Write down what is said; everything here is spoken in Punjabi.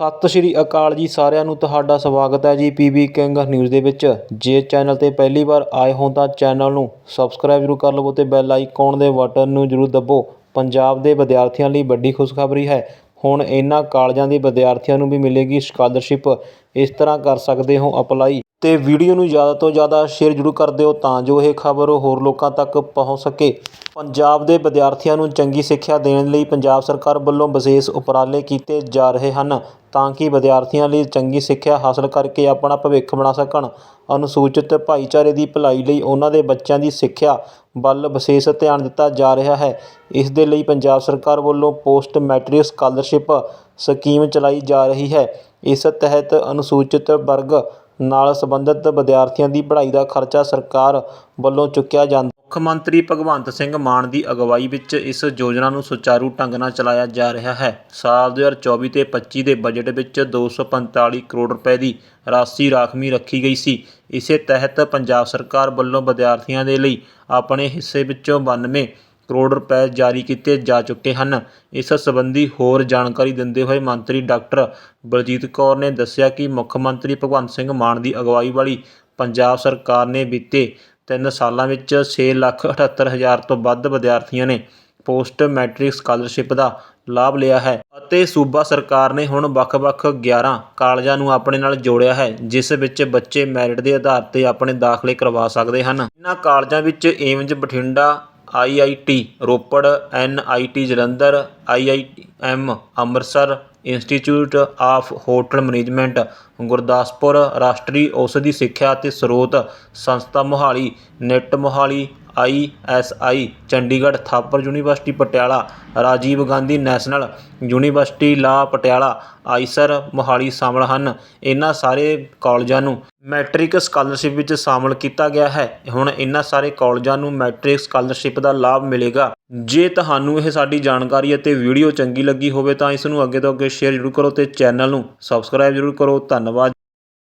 ਸਤਿ ਸ਼੍ਰੀ ਅਕਾਲ ਜੀ ਸਾਰਿਆਂ ਨੂੰ, ਤੁਹਾਡਾ ਸਵਾਗਤ ਹੈ ਜੀ ਪੀਬੀ ਕਿੰਗ ਨਿਊਜ਼ ਦੇ ਵਿੱਚ। ਜੇ ਚੈਨਲ ਤੇ ਪਹਿਲੀ ਵਾਰ ਆਏ ਹੋ ਤਾਂ ਚੈਨਲ ਨੂੰ ਸਬਸਕ੍ਰਾਈਬ ਜ਼ਰੂਰ ਕਰ ਲਵੋ ਤੇ ਬੈਲ ਆਈਕਨ ਦੇ ਬਟਨ ਨੂੰ ਜ਼ਰੂਰ ਦਬੋ। ਪੰਜਾਬ ਦੇ ਵਿਦਿਆਰਥੀਆਂ ਲਈ ਵੱਡੀ ਖੁਸ਼ਖਬਰੀ ਹੈ। ਹੁਣ ਇਹਨਾਂ ਕਾਲਜਾਂ ਦੇ ਵਿਦਿਆਰਥੀਆਂ ਨੂੰ ਵੀ ਮਿਲੇਗੀ ਸਕਾਲਰਸ਼ਿਪ। ਇਸ ਤਰ੍ਹਾਂ ਕਰ ਸਕਦੇ ਹੋ ਅਪਲਾਈ। ਤੇ ਵੀਡੀਓ ਨੂੰ ਜ਼ਿਆਦਾ ਤੋਂ ਜ਼ਿਆਦਾ ਸ਼ੇਅਰ ਜ਼ਰੂਰ ਕਰ ਦਿਓ ਤਾਂ ਜੋ ਇਹ ਖਬਰ ਹੋਰ ਲੋਕਾਂ ਤੱਕ ਪਹੁੰਚ ਸਕੇ। ਪੰਜਾਬ ਦੇ ਵਿਦਿਆਰਥੀਆਂ ਨੂੰ ਚੰਗੀ ਸਿੱਖਿਆ ਦੇਣ ਲਈ ਪੰਜਾਬ ਸਰਕਾਰ ਵੱਲੋਂ ਵਿਸ਼ੇਸ਼ ਉਪਰਾਲੇ ਕੀਤੇ ਜਾ ਰਹੇ ਹਨ। ਤਾਂ ਕਿ ਵਿਦਿਆਰਥੀਆਂ ਲਈ ਚੰਗੀ ਸਿੱਖਿਆ ਹਾਸਲ ਕਰਕੇ ਆਪਣਾ ਭਵਿੱਖ ਬਣਾ ਸਕਣ। ਅਨੁਸੂਚਿਤ ਭਾਈਚਾਰੇ ਦੀ ਭਲਾਈ ਲਈ ਉਹਨਾਂ ਦੇ ਬੱਚਿਆਂ ਦੀ ਸਿੱਖਿਆ ਵੱਲ ਵਿਸ਼ੇਸ਼ ਧਿਆਨ ਦਿੱਤਾ ਜਾ ਰਿਹਾ ਹੈ। ਇਸ ਦੇ ਲਈ ਪੰਜਾਬ ਸਰਕਾਰ ਵੱਲੋਂ ਪੋਸਟ ਮੈਟ੍ਰਿਕ ਸਕਾਲਰਸ਼ਿਪ ਸਕੀਮ ਚਲਾਈ ਜਾ ਰਹੀ ਹੈ। ਇਸ ਤਹਿਤ ਅਨੁਸੂਚਿਤ ਵਰਗ ਨਾਲ ਸੰਬੰਧਿਤ ਵਿਦਿਆਰਥੀਆਂ ਦੀ ਪੜ੍ਹਾਈ ਦਾ ਖਰਚਾ ਸਰਕਾਰ ਵੱਲੋਂ ਚੁੱਕਿਆ ਜਾਂਦਾ। ਮੁੱਖ ਮੰਤਰੀ ਭਗਵੰਤ ਸਿੰਘ ਮਾਨ ਦੀ ਅਗਵਾਈ ਵਿੱਚ ਇਸ ਯੋਜਨਾ ਨੂੰ ਸੁਚਾਰੂ ਢੰਗ ਨਾਲ ਚਲਾਇਆ ਜਾ ਰਿਹਾ ਹੈ। ਸਾਲ 2024 ਤੇ 25 ਦੇ ਬਜਟ ਵਿੱਚ 245 ਕਰੋੜ ਰੁਪਏ ਦੀ ਰਾਸ਼ੀ ਰਾਖਵੀਂ ਰੱਖੀ ਗਈ ਸੀ। ਇਸੇ ਤਹਿਤ ਪੰਜਾਬ ਸਰਕਾਰ ਵੱਲੋਂ ਵਿਦਿਆਰਥੀਆਂ ਦੇ ਲਈ ਆਪਣੇ ਹਿੱਸੇ ਵਿੱਚੋਂ 92 ਕਰੋੜ ਰੁਪਏ ਜਾਰੀ ਕੀਤੇ ਜਾ ਚੁੱਕੇ ਹਨ। ਇਸ ਸੰਬੰਧੀ ਹੋਰ ਜਾਣਕਾਰੀ ਦਿੰਦੇ ਹੋਏ ਮੰਤਰੀ ਡਾਕਟਰ ਬਲਜੀਤ ਕੌਰ ਨੇ ਦੱਸਿਆ ਕਿ ਮੁੱਖ ਮੰਤਰੀ ਭਗਵੰਤ ਸਿੰਘ ਮਾਨ ਦੀ ਅਗਵਾਈ ਵਾਲੀ ਪੰਜਾਬ ਸਰਕਾਰ ਨੇ ਬੀਤੇ ਤਿੰਨ ਸਾਲਾਂ ਵਿੱਚ 6,78,000 ਤੋਂ ਵੱਧ ਵਿਦਿਆਰਥੀਆਂ ਨੇ ਪੋਸਟ ਮੈਟ੍ਰਿਕ ਸਕਾਲਰਸ਼ਿਪ ਦਾ ਲਾਭ ਲਿਆ ਹੈ ਅਤੇ ਸੂਬਾ ਸਰਕਾਰ ਨੇ ਹੁਣ ਵੱਖ-ਵੱਖ 11 ਕਾਲਜਾਂ ਨੂੰ ਆਪਣੇ ਨਾਲ ਜੋੜਿਆ ਹੈ ਜਿਸ ਵਿੱਚ ਬੱਚੇ ਮੈਰਿਟ ਦੇ ਆਧਾਰ ਤੇ ਆਪਣੇ ਦਾਖਲੇ ਕਰਵਾ ਸਕਦੇ ਹਨ। ਇਹਨਾਂ ਕਾਲਜਾਂ ਵਿੱਚ AIIMS Bathinda I I T, Ropar, N I T, Jalandhar, I I IIM Amritsar institute of hotel management, Gurdaspur, ਰਾਸ਼ਟਰੀ ਔਸ਼ਧੀ ਸਿੱਖਿਆ ਅਤੇ ਸਰੋਤ ਸੰਸਥਾ Mohali, NIT Mohali ISI Chandigarh Thapar university, Patiala, Rajiv Gandhi national university, law Patiala, IISER Mohali ਸ਼ਾਮਲ ਹਨ। ਇਹਨਾਂ ਸਾਰੇ ਕਾਲਜਾਂ ਨੂੰ ਮੈਟ੍ਰਿਕ ਸਕਾਲਰਸ਼ਿਪ ਵਿੱਚ ਸ਼ਾਮਲ ਕੀਤਾ ਗਿਆ ਹੈ। ਹੁਣ ਇਹਨਾਂ ਸਾਰੇ ਕਾਲਜਾਂ ਨੂੰ ਮੈਟ੍ਰਿਕ ਸਕਾਲਰਸ਼ਿਪ ਦਾ ਲਾਭ ਮਿਲੇਗਾ। ਜੇ ਤੁਹਾਨੂੰ ਇਹ ਸਾਡੀ ਜਾਣਕਾਰੀ ਅਤੇ ਵੀਡੀਓ ਚੰਗੀ ਲੱਗੀ ਹੋਵੇ ਤਾਂ ਇਸ ਨੂੰ ਅੱਗੇ ਤੋਂ ਅੱਗੇ ਸ਼ੇਅਰ ਜ਼ਰੂਰ ਕਰੋ ਤੇ ਚੈਨਲ ਨੂੰ ਸਬਸਕ੍ਰਾਈਬ ਜ਼ਰੂਰ ਕਰੋ। ਧੰਨਵਾਦ।